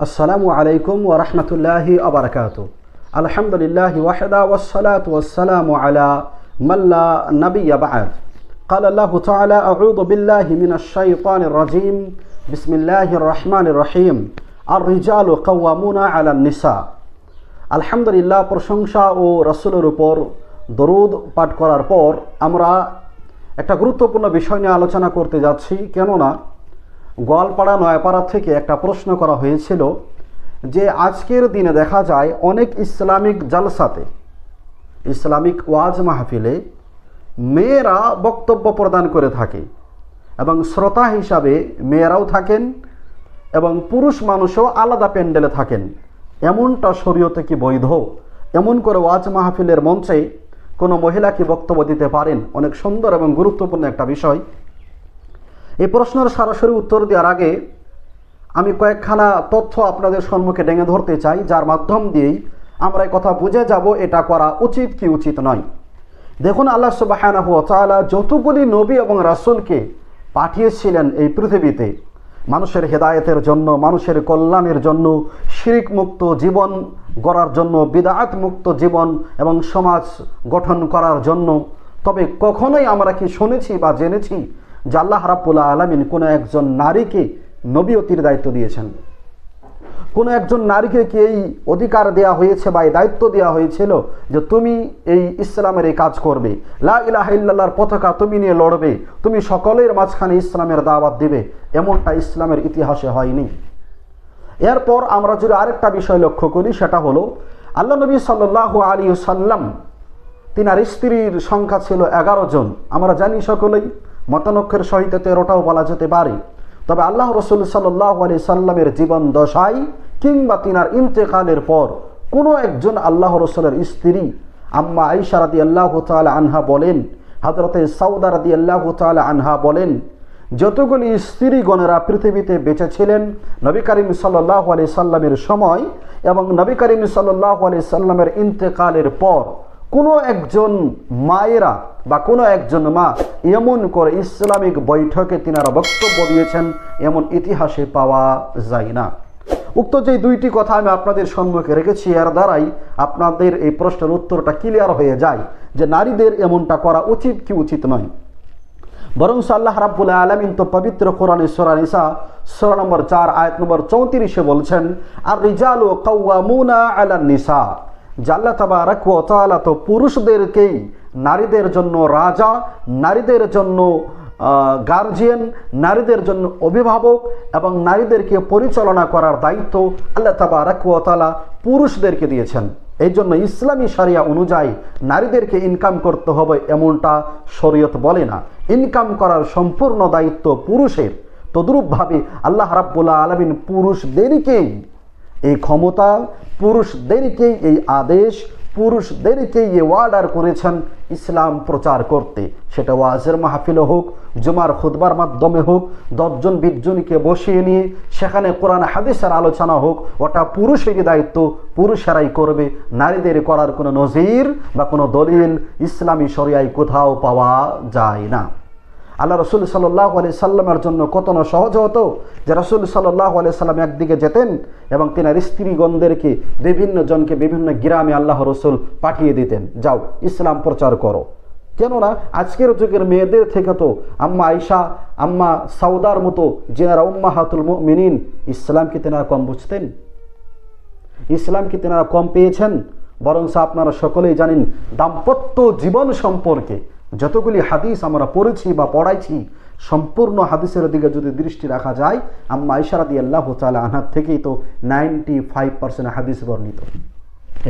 আসসালামু আলাইকুম ওয়া রাহমাতুল্লাহি ওয়া বারাকাতুহু আলহামদুলিল্লাহি ওয়াহদা ওয়াসসালাতু ওয়াসসালামু আলা মান লা নাবিয়্যা বা'দ قال الله تعالى أعوذ بالله من الشيطان الرجيم بسم الله الرحمن الرحيم الرجال قوامون على النساء আলহামদুলিল্লাহ প্রশংসা ও রসুলের উপর দরুদ পাঠ করার পর আমরা একটা গুরুত্বপূর্ণ বিষয় নিয়ে আলোচনা করতে যাচ্ছি কেননা গোয়ালপাড়া নয়াপাড়া থেকে একটা প্রশ্ন করা হয়েছিল যে আজকের দিনে দেখা যায় অনেক ইসলামিক জালসাতে, ইসলামিক ওয়াজ মাহফিলে মেয়েরা বক্তব্য প্রদান করে থাকে এবং শ্রোতা হিসাবে মেয়েরাও থাকেন এবং পুরুষ মানুষও আলাদা প্যান্ডেলে থাকেন। এমনটা শরীয়তে কি বৈধ? এমন করে ওয়াজ মাহফিলের মঞ্চে কোনো মহিলা কি বক্তব্য দিতে পারেন? অনেক সুন্দর এবং গুরুত্বপূর্ণ একটা বিষয়। এই প্রশ্নের সরাসরি উত্তর দেওয়ার আগে আমি কয়েকখানা তথ্য আপনাদের সম্মুখে ডেঙে ধরতে চাই, যার মাধ্যম দিয়েই আমরা কথা বুঝে যাব, এটা করা উচিত কি উচিত নয়। দেখুন, আল্লাহ তাআলা যতগুলি নবী এবং রাসূলকে পাঠিয়েছিলেন এই পৃথিবীতে, মানুষের হেদায়েতের জন্য, মানুষের কল্যাণের জন্য, শিরিক মুক্ত জীবন গড়ার জন্য, বিদাত মুক্ত জীবন এবং সমাজ গঠন করার জন্য, তবে কখনোই আমরা কি শুনেছি বা জেনেছি যে আল্লাহ রাব্বুল আলমিন কোনো একজন নারীকে নবীয়তির দায়িত্ব দিয়েছেন। কোনো একজন নারীকে কি এই অধিকার দেওয়া হয়েছে বা এই দায়িত্ব দেওয়া হয়েছিল যে তুমি এই ইসলামের এই কাজ করবে? লা ইলাহা পতাকা তুমি নিয়ে লড়বে, তুমি সকলের মাঝখানে ইসলামের দাওয়াত দেবে, এমনটা ইসলামের ইতিহাসে হয়নি। এরপর আমরা যদি আরেকটা বিষয় লক্ষ্য করি, সেটা হলো, আল্লাহ নবী সাল্লাহ আলী সাল্লাম তিনার স্ত্রীর সংখ্যা ছিল এগারো জন। আমরা জানি সকলেই মতানক্ষের সহিত তেরোটাও বলা যেতে পারে। তবে আল্লাহ রসুল সাল্লাহ আলি সাল্লামের জীবন দশায় কিংবা তিনার ইন্তেকালের পর কোনো একজন আল্লাহ রসুলের স্ত্রী আম্মা আইসা রাদি আল্লাহ তালা আনহা বলেন হাজরতে সাউদা রাদি আল্লাহ তালা আনহা বলেন, যতগুলি স্ত্রীগণেরা পৃথিবীতে বেঁচে ছিলেন নবী করিম সাল্লাহ আলি সাল্লামের সময় এবং নবী করিম সাল্লাহ আলি সাল্লামের ইন্তেকালের পর কোনো একজন মায়েরা বা কোনো একজন মা এমন করে ইসলামিক বৈঠকে তিনারা বক্তব্য দিয়েছেন, এমন ইতিহাসে পাওয়া যায় না। উক্ত যে দুইটি কথা আমি আপনাদের সম্মুখে রেখেছি, এর দ্বারাই আপনাদের এই প্রশ্নের উত্তরটা ক্লিয়ার হয়ে যায় যে নারীদের এমনটা করা উচিত কি উচিত নয়। বরং আল্লাহ রাব্বুল আলমিন তো পবিত্র কোরআনে সোরা নিসা, সোরা নম্বর চার, আয়াত নম্বর চৌত্রিশে বলছেন আর রিজাল ও কৌয়ামুনা আলান নিসা। জাল্লা তাবা তালা তো পুরুষদেরকেই, নারীদের জন্য রাজা, নারীদের জন্য গার্জিয়ান নারীদের জন্য অভিভাবক এবং নারীদেরকে পরিচালনা করার দায়িত্ব আল্লাহ তাবা তালা পুরুষদেরকে দিয়েছেন। এই জন্য ইসলামী সারিয়া অনুযায়ী নারীদেরকে ইনকাম করতে হবে এমনটা শরীয়ত বলে না। ইনকাম করার সম্পূর্ণ দায়িত্ব পুরুষের। তদ্রূপভাবে আল্লাহ রাব্বুল্লাহ আলমিন পুরুষদেরকেই এই ক্ষমতা পুরুষদেরকেই এই আদেশ, পুরুষদেরকেই এই ওয়ার্ডার করেছেন ইসলাম প্রচার করতে। সেটা ওয়াজের মাহফিলে হোক, জুমার খুদবার মাধ্যমে হোক, দশজন, বিশজনকে বসিয়ে নিয়ে সেখানে কোরআন, হাদিসের আলোচনা হোক, ওটা পুরুষেরই দায়িত্ব, পুরুষেরাই করবে। নারীদের করার কোনো নজির বা কোনো দলিল ইসলামী শরিয়ায় কোথাও পাওয়া যায় না। আল্লাহ রসুল সাল্লাহ আলি সাল্লামের জন্য কত না সহজ হতো যে রসুল সাল্লাহ আলি সাল্লাম একদিকে যেতেন এবং তিনার স্ত্রীগণদেরকে বিভিন্ন জনকে বিভিন্ন গ্রামে আল্লাহ রসুল পাঠিয়ে দিতেন। যাও, ইসলাম প্রচার করো। কেননা আজকের যুগের মেয়েদের থেকে তো আম্মা আইসা আম্মা সাউদার মতো যেনারা উম্মা হাতুল মিনিন ইসলামকে তেনারা কম বুঝতেন। ইসলামকে তেনারা কম পেয়েছেন। বরং আপনারা সকলেই জানেন দাম্পত্য জীবন সম্পর্কে যতগুলি হাদিস আমরা পড়েছি বা পড়াইছি, সম্পূর্ণ হাদিসের দিকে যদি দৃষ্টি রাখা যায়, আম্মা ইশারাদি আল্লাহ তালা আনহার থেকেই তো নাইনটি ফাইভ পার্সেন্ট হাদিস বর্ণিত।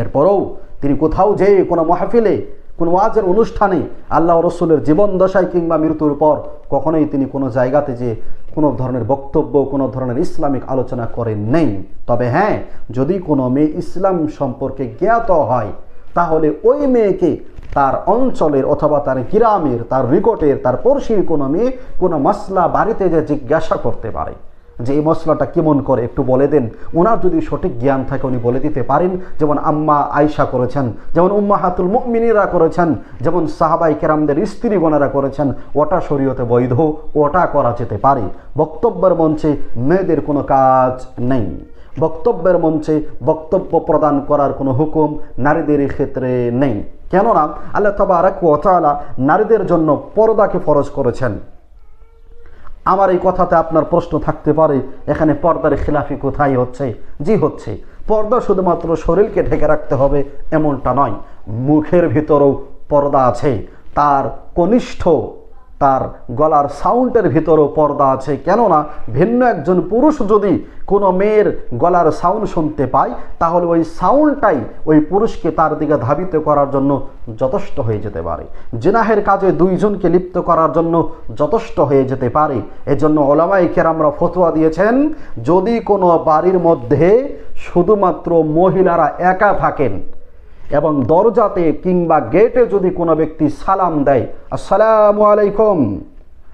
এরপরেও তিনি কোথাও যেয়ে কোনো মাহফিলে, কোনো ওয়াজের অনুষ্ঠানে আল্লাহ রসুলের জীবন দশায় কিংবা মৃত্যুর পর কখনোই তিনি কোনো জায়গাতে যে কোনো ধরনের বক্তব্য, কোনো ধরনের ইসলামিক আলোচনা করেন নেই। তবে হ্যাঁ যদি কোনো মেয়ে ইসলাম সম্পর্কে জ্ঞাত হয়, তাহলে ওই মেয়েকে তার অঞ্চলের অথবা তার গ্রামের, তার রিকটের তার পড়শির কোনো মেয়ে, কোনো মশলা বাড়িতে যে জিজ্ঞাসা করতে পারে। যে এই মশলাটা কেমন করে একটু বলে দেন। ওনার যদি সঠিক জ্ঞান থাকে, উনি বলে দিতে পারেন। যেমন আম্মা আয়সা করেছেন, যেমন উম্মা হাতুল মুমিনীরা করেছেন, যেমন সাহাবাই কেরামদের স্ত্রীগণেরা করেছেন, ওটা শরীয়তে বৈধ, ওটা করা যেতে পারে। বক্তব্যের মঞ্চে মেয়েদের কোনো কাজ নেই। বক্তব্যের মঞ্চে বক্তব্য প্রদান করার কোনো হুকুম নারীদের ক্ষেত্রে নেই। কেননা আল্লাহ তবারক ও তাআলা নারীদের জন্য পর্দাকে ফরজ করেছেন। আমার এই কথাতে আপনার প্রশ্ন থাকতে পারে, এখানে পর্দার খিলাফি কোথায় হচ্ছে? জি হচ্ছে। পর্দা শুধুমাত্র শরীরকে ঢেকে রাখতে হবে এমনটা নয়, মুখের ভিতরেও পর্দা আছে। তার কনিষ্ঠ তার গলার সাউন্ডের ভিতরেও পর্দা আছে। কেননা ভিন্ন একজন পুরুষ যদি কোনো মেয়ের গলার সাউন্ড শুনতে পায়, তাহলে ওই সাউন্ডটাই ওই পুরুষকে তার দিকে ধাবিত করার জন্য যথেষ্ট হয়ে যেতে পারে। জিনাহের কাজে দুইজনকে লিপ্ত করার জন্য যথেষ্ট হয়ে যেতে পারে। এজন্য ওলামাই কেরামরা ফতোয়া দিয়েছেন, যদি কোনো বাড়ির মধ্যে শুধুমাত্র মহিলারা একা থাকেন এবং দরজাতে কিংবা গেটে যদি কোনো ব্যক্তি সালাম দেয়, আসসালামু আলাইকুম।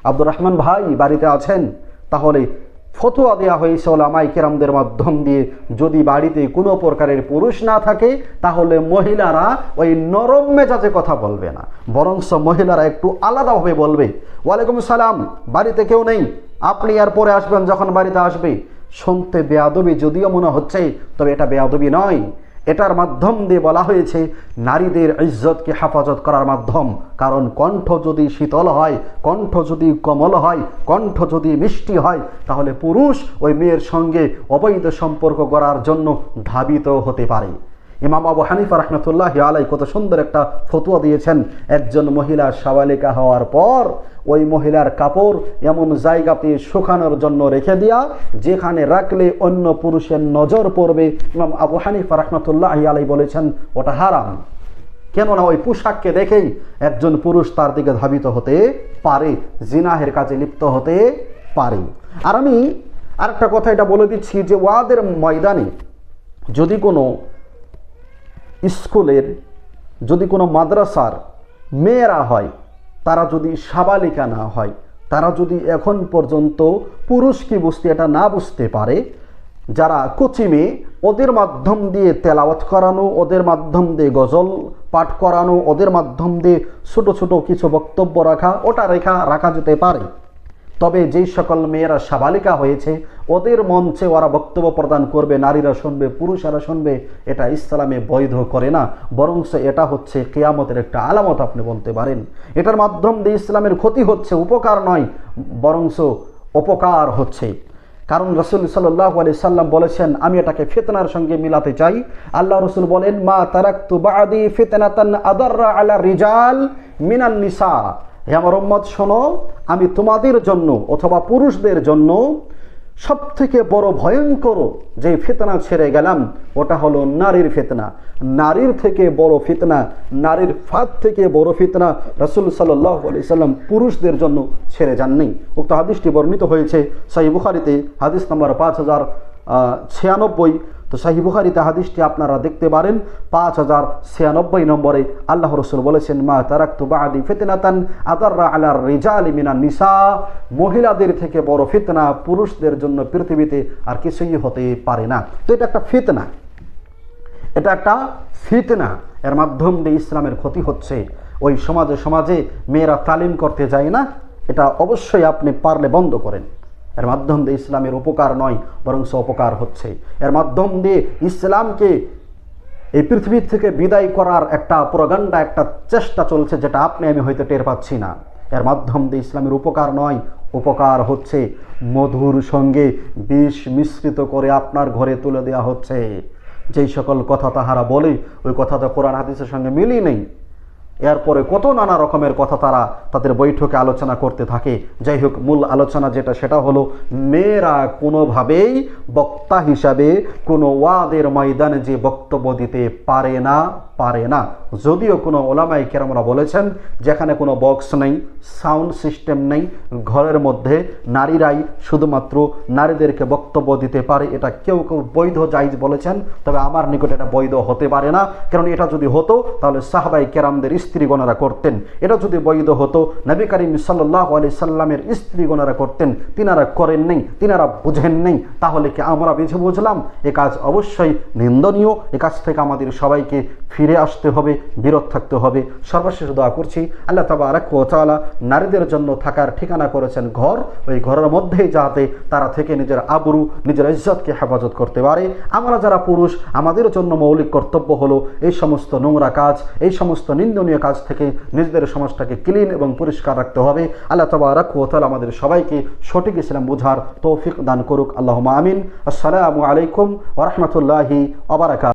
আব্দুর রহমান ভাই বাড়িতে আছেন, তাহলে ফতোয়া দেওয়া হয়েছে ওলামাই কেরামদের মাধ্যম দিয়ে। যদি বাড়িতে কোনো প্রকারের পুরুষ না থাকে, তাহলে মহিলারা ওই নরম মেজাজে কথা বলবে না। বরংস মহিলারা একটু আলাদাভাবে বলবে, ওয়ালাইকুম সালাম, বাড়িতে কেউ নেই। আপনি আর পরে আসবেন যখন বাড়িতে আসবে। শুনতে বেয়াদবি যদিও মনে হচ্ছে, তবে এটা বেয়াদবি নয়। এটার মাধ্যম দিয়ে বলা হয়েছে, নারীদের ইজ্জতকে হেফাজত করার মাধ্যম। কারণ কণ্ঠ যদি শীতল হয়, কণ্ঠ যদি কমল হয়, কণ্ঠ যদি মিষ্টি হয়, তাহলে পুরুষ ওই মেয়ের সঙ্গে অবৈধ সম্পর্ক করার জন্য ধাবিত হতে পারে। ইমাম আবু হানিফা রহমতুল্লাহ আলাই কত সুন্দর একটা ফতুয়া দিয়েছেন। একজন মহিলা সাবালিকা হওয়ার পর ওই মহিলার কাপড় এমন জায়গাতে শুকানোর জন্য রেখে দেওয়া যেখানে রাখলে অন্য পুরুষের নজর পড়বে, ইমাম আবু হানিফা রহমতুল্লাহ আলাই বলেছেন, ওটা হারাম। কেননা ওই পোশাককে দেখেই একজন পুরুষ তার দিকে ধাবিত হতে পারে, জিনাহের কাজে লিপ্ত হতে পারে। আর আমি আরেকটা কথা এটা বলে দিচ্ছি যে ওয়াদের ময়দানে যদি কোনো স্কুলের যদি কোনো মাদ্রাসার মেয়েরা হয়, তারা যদি সাবালিকা না হয়, তারা যদি এখন পর্যন্ত পুরুষ কি বুঝতে এটা না বুঝতে পারে, যারা কচি মেয়ে, ওদের মাধ্যম দিয়ে তেলাওয়াত করানো, ওদের মাধ্যম দিয়ে গজল পাঠ করানো, ওদের মাধ্যম দিয়ে ছোট ছোট কিছু বক্তব্য রাখা, ওটা রেখা, রাখা যেতে পারে। তবে যেই সকল মেয়েরা সাবালিকা হয়েছে, ওদের মঞ্চে ওরা বক্তব্য প্রদান করবে, নারীরা শুনবে, পুরুষেরা শুনবে, এটা ইসলামে বৈধ করে না। বরংস এটা হচ্ছে কেয়ামতের একটা আলামত, আপনি বলতে পারেন। এটার মাধ্যম দিয়ে ইসলামের ক্ষতি হচ্ছে, উপকার নয়, বরংস উপকার হচ্ছে। কারণ রসুল সাল্লাহ আলি সাল্লাম বলেছেন, আমি এটাকে ফেতনার সঙ্গে মিলাতে চাই। আল্লাহ রসুল বলেন, মা তারাক্তু বাদি ফিতনাতান আদাররা আলা রিজাল মিনান নিসা। হে আমার উম্মত, শোনো, আমি তোমাদের জন্য অথবা পুরুষদের জন্য সব থেকে বড় ভয়ঙ্কর যে ফেতনা ছেড়ে গেলাম, ওটা হলো নারীর ফেতনা। নারীর থেকে বড় ফিতনা, নারীর ফাঁদ থেকে বড় ফিতনা রসুল সাল্লাহ সাল্লাম পুরুষদের জন্য ছেড়ে যাননি। উক্ত হাদিসটি বর্ণিত হয়েছে সাই বুখারিতে, হাদিস নম্বর পাঁচ হাজার ছিয়ানব্বই। তো শাহি বুখারিতে হাদিসটি আপনারা দেখতে পারেন, পাঁচ হাজার ছিয়ানব্বই নম্বরে আল্লাহ রসুল বলেছেন, মা তারাক্তু বাদি ফিতনাতান আদাররা আলার রিজাল মিনা নিসা মহিলাদের থেকে বড় ফিতনা পুরুষদের জন্য পৃথিবীতে আর কিছুই হতে পারে না। তো এটা একটা ফিতনা। এটা একটা ফিতনা। এর মাধ্যম দিয়ে ইসলামের ক্ষতি হচ্ছে। ওই সমাজে সমাজে মেয়েরা তালিম করতে যায় না। এটা অবশ্যই আপনি পারলে বন্ধ করেন। এর মাধ্যম দিয়ে ইসলামের উপকার নয় বরং অপকার হচ্ছে। এর মাধ্যম দিয়ে ইসলামকে এই পৃথিবীর থেকে বিদায় করার একটা প্রগান্ডা একটা চেষ্টা চলছে, যেটা আপনি, আমি হয়তো টের পাচ্ছি না। এর মাধ্যম দিয়ে ইসলামের উপকার নয়, উপকার হচ্ছে মধুর সঙ্গে বিষ মিশ্রিত করে আপনার ঘরে তুলে দেওয়া হচ্ছে। যেই সকল কথা তাহারা বলে, ওই কথা তো কোরআন হাদিসের সঙ্গে মিলই নেই। এরপরে কত নানা রকমের কথা তারা তাদের বৈঠকে আলোচনা করতে থাকে। যাই হোক, মূল আলোচনা যেটা, সেটা হলো, মেয়েরা কোনোভাবেই বক্তা হিসাবে কোনো ওয়াদের ময়দানে যে বক্তব্য দিতে পারে না পারে না। যদিও কোনো ওলামাই কেরামরা বলেছেন, যেখানে কোনো বক্স নেই, সাউন্ড সিস্টেম নেই, ঘরের মধ্যে নারীরাই শুধুমাত্র নারীদেরকে বক্তব্য দিতে পারে, এটা কেউ কেউ বৈধ জাইজ বলেছেন, তবে আমার নিকট এটা বৈধ হতে পারে না। কারণ এটা যদি হতো, তাহলে সাহাবাই কেরামদের স্ত্রীগণরা করতেন। এটা যদি বৈধ হতো, নবী করিম সাল্লাহ আলি সাল্লামের স্ত্রীগণেরা করতেন, তিনারা করেন নেই, তিনারা বুঝেন নেই, তাহলে কি আমরা বেছে বুঝলাম? এ কাজ অবশ্যই নিন্দনীয়, এ কাজ থেকে আমাদের সবাইকে ফিরে আসতে হবে, বিরত থাকতে হবে। সর্বশেষ দোয়া করছি, আল্লাহ তাবারাক ও তাআলা নারীদের জন্য থাকার ঠিকানা করেছেন ঘর। ওই ঘরের মধ্যেই যাতে তারা থেকে নিজের আবরু, নিজের ইজ্জতকে হেফাজত করতে পারে। আমরা যারা পুরুষ, আমাদের জন্য মৌলিক কর্তব্য হলো এই সমস্ত নোংরা কাজ, এই সমস্ত নিন্দনীয় কাজ থেকে নিজেদের সমাজটাকে ক্লিন এবং পরিষ্কার রাখতে হবে। আল্লাহ তাবারাক ও তাআলা আমাদের সবাইকে সঠিক ইসলাম বোঝার তৌফিক দান করুক। আল্লাহ আমিন। আসসালামু আলাইকুম ওরহমতুল্লাহি ওবরাকাত